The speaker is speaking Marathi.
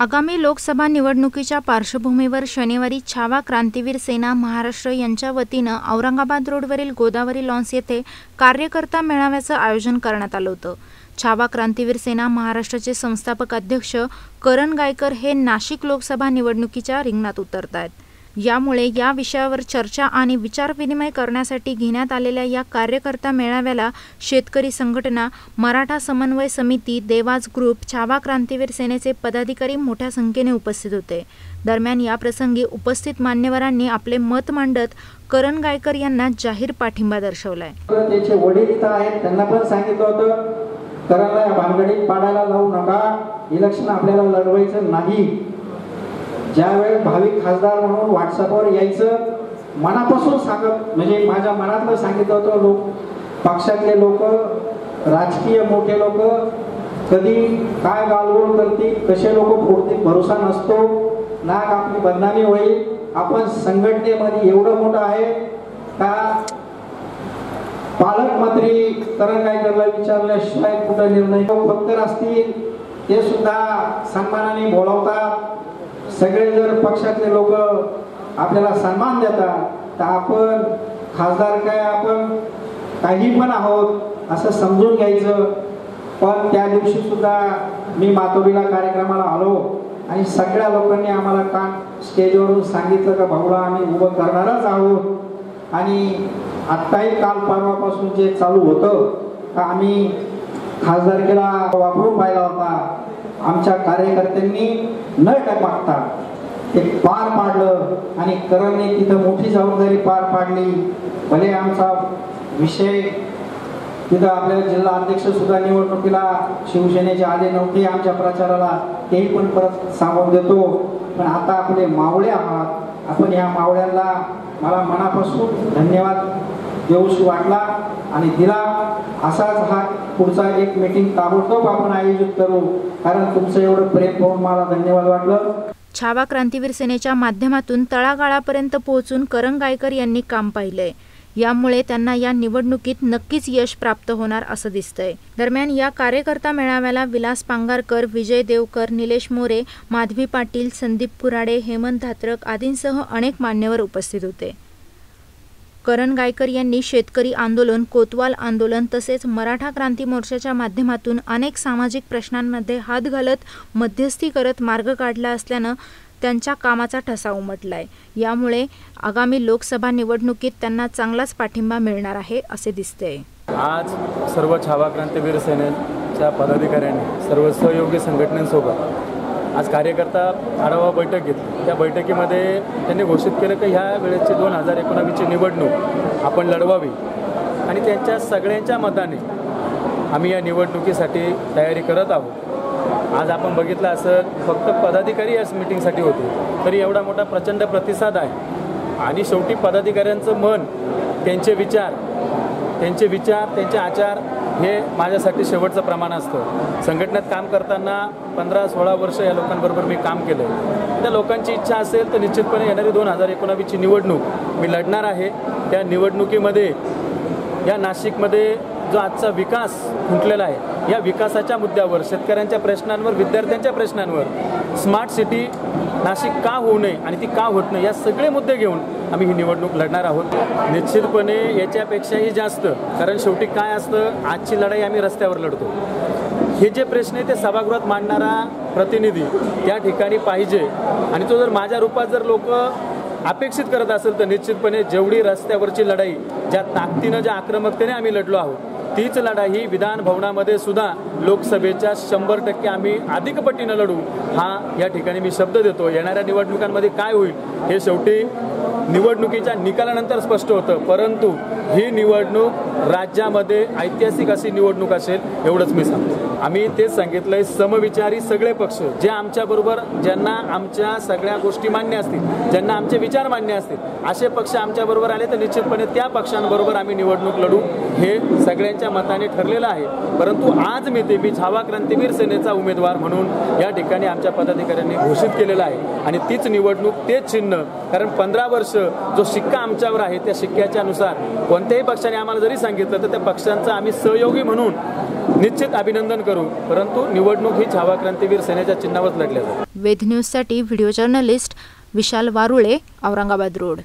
आगामी लोकसभा निवडणुकीच्या पार्श्वभूमीवर शनिवारी छावा क्रांतीवीर सेना महाराष्ट्र यांच्या वतीनं औरंगाबाद रोडवरील गोदावरी लॉन्स येथे कार्यकर्ता मेळाव्याचं आयोजन करण्यात आलं होतं. छावा क्रांतीवीर सेना महाराष्ट्राचे संस्थापक अध्यक्ष करण गायकर हे नाशिक लोकसभा निवडणुकीच्या रिंगणात उतरत आहेत यामुळे या विषयावर चर्चा आणि विचारविनिमय करण्यासाठी घेण्यात आलेल्या या कार्यकर्ता मेळाव्याला शेतकरी संघटना मराठा समन्वय समिती देवाज ग्रुप छावा क्रांतीवीर सेनेचे पदाधिकारी मोठ्या संख्येने उपस्थित होते. दरम्यान या प्रसंगी उपस्थित मान्यवरांनी आपले मत मांडत करण गायकर यांना जाहीर पाठिंबा दर्शवलाय. त्याचे वडील आहेत त्यांना पण सांगितलं होतं करायला भानगडीत पाडायला लावू नका. इलेक्शन आपल्याला लढवायचं नाही. ज्यावेळेस भाविक खासदार म्हणून व्हॉट्सअपवर यायचं मनापासून सांगत म्हणजे माझ्या मनातलं सांगितलं होतं लोक पक्षातले लोक राजकीय मोठे लोक कधी काय गालबोल करतील कसे लोक फोडतील भरोसा नसतो नाक आपली बदनामी होईल आपण संघटनेमध्ये एवढं मोठं आहे का? पालकमंत्री करण गायकरला विचारल्याशिवाय कुठं निर्णय? फक्त असतील ते सुद्धा सन्मानाने बोलावतात. सगळे जर पक्षातले लोक आपल्याला सन्मान देतात तर आपण खासदार काय आपण काही पण आहोत असं समजून घ्यायचं. पण त्या दिवशी सुद्धा मी मातोबीला कार्यक्रमाला आलो आणि सगळ्या लोकांनी आम्हाला का स्टेजवरून सांगितलं का भाऊला आम्ही उभं करणारच आहोत. आणि आत्ताही काल परवापासून जे चालू होतं का आम्ही खासदारकीला वापरून पाहिला होता. आमच्या कार्यकर्त्यांनी न टपाकता. ते पार पाडलं आणि करणने तिथं मोठी जबाबदारी पार पाडली. भले आमचा विषय तिथं आपल्या जिल्हा अध्यक्ष सुद्धा निवडणुकीला शिवसेनेचे आले नव्हते आमच्या प्रचाराला तेही पण परत सांगून देतो. पण आता आपले मावळे आहात. आपण ह्या मावळ्यांना मला मनापासून धन्यवाद. देऊशी वाटला आणि दिला. असाच हा पुढचा एक मीटिंग ताबडतोब आपण आयोजित करू. कारण तुमचं एवढं प्रेम पाहून मला धन्यवाद वाटलं. छावा क्रांतीवीर सेनेच्या माध्यमातून तळागाळापर्यंत पोहोचून करण गायकर यांनी काम पाहिलंय यामुळे त्यांना या निवडणुकीत नक्कीच यश प्राप्त होणार असं दिसतंय. दरम्यान या कार्यकर्ता मेळाव्याला विलास पांगारकर विजय देवकर निलेश मोरे माधवी पाटील संदीप कुराडे हेमंत धात्रक आदींसह अनेक मान्यवर उपस्थित होते. करण गायकर यांनी शेतकरी आंदोलन कोतवाल आंदोलन तसेच मराठा क्रांती मोर्चाच्या माध्यमातून अनेक सामाजिक प्रश्नांमध्ये हात घालत मध्यस्थी करत मार्ग काढला असल्यानं त्यांच्या कामाचा ठसा उमटलाय. यामुळे आगामी लोकसभा निवडणुकीत त्यांना चांगलाच पाठिंबा मिळणार आहे असे दिसते आज सर्व छावा क्रांतीवीर सेनेच्या पदाधिकाऱ्यांनी सर्व सहयोगी संघटनांसोबत आज कार्यकर्ता आढावा बैठक घेतली. त्या बैठकीमध्ये त्यांनी घोषित केलं की ह्या वेळेची दोन हजार एकोणावीसची निवडणूक आपण लढवावी. आणि त्यांच्या सगळ्यांच्या मताने आम्ही या निवडणुकीसाठी तयारी करत आहोत. आज आपण बघितलं असं फक्त पदाधिकारी याच मिटिंगसाठी होते तरी एवढा मोठा प्रचंड प्रतिसाद आहे. आणि शेवटी पदाधिकाऱ्यांचं मन त्यांचे विचार त्यांचे विचार त्यांचे आचार हे माझ्यासाठी शेवटचं प्रमाण असतं. संघटनेत काम करताना पंधरा सोळा वर्ष या लोकांबरोबर मी काम केलं त्या लोकांची इच्छा असेल तर निश्चितपणे येणारी दोन हजार एकोणावीसची निवडणूक मी लढणार आहे. त्या निवडणुकीमध्ये या नाशिकमध्ये जो आजचा विकास खुंटलेला आहे या विकासाच्या मुद्द्यावर शेतकऱ्यांच्या प्रश्नांवर विद्यार्थ्यांच्या प्रश्नांवर स्मार्ट सिटी नाशिक का होऊ नये आणि ती का होत नाही या सगळे मुद्दे घेऊन आम्ही ही निवडणूक लढणार आहोत. निश्चितपणे याच्यापेक्षाही जास्त कारण शेवटी काय असतं आजची लढाई आम्ही रस्त्यावर लढतो. हे जे प्रश्न आहे ते सभागृहात मांडणारा प्रतिनिधी त्या ठिकाणी पाहिजे. आणि तो जर माझ्या रूपात जर लोक अपेक्षित करत असेल तर निश्चितपणे जेवढी रस्त्यावरची लढाई ज्या ताकदीनं ज्या आक्रमकतेने आम्ही लढलो आहोत तीच लढाई विधान भवनामध्ये सुद्धा लोकसभेच्या शंभर टक्के आम्ही अधिक पटीनं लढू. हा या ठिकाणी मी शब्द देतो. येणाऱ्या निवडणुकांमध्ये काय होईल हे शेवटी निवडणुकीच्या निकालानंतर स्पष्ट होतं. परंतु ही निवडणूक राज्यामध्ये ऐतिहासिक अशी निवडणूक असेल एवढंच मी सांगतो. आम्ही तेच सांगितलंय समविचारी सगळे पक्ष जे आमच्याबरोबर ज्यांना आमच्या सगळ्या गोष्टी मान्य असतील ज्यांना आमचे विचार मान्य असतील असे पक्ष आमच्याबरोबर आले तर निश्चितपणे त्या पक्षांबरोबर आम्ही निवडणूक लढू हे सगळ्यांच्या मताने ठरलेलं आहे. परंतु आज मी ते मी झावा क्रांतीवीर सेनेचा उमेदवार म्हणून या ठिकाणी आमच्या पदाधिकाऱ्यांनी घोषित केलेलं आहे. आणि तीच निवडणूक तेच चिन्ह कारण पंधरा वर्ष जो शिक्का आमच्यावर आहे त्या शिक्क्याच्या नुसार कोणत्याही पक्षाने आम्हाला जरी सांगितलं तर त्या पक्षांचा आम्ही सहयोगी म्हणून निश्चित अभिनंदन करू. परंतु निवडणूक ही छावा क्रांतीवीर सेनेच्या चिन्हावर लढल्या जाते. वेध न्यूजसाठी video journalist Vishal Warule Aurangabad road.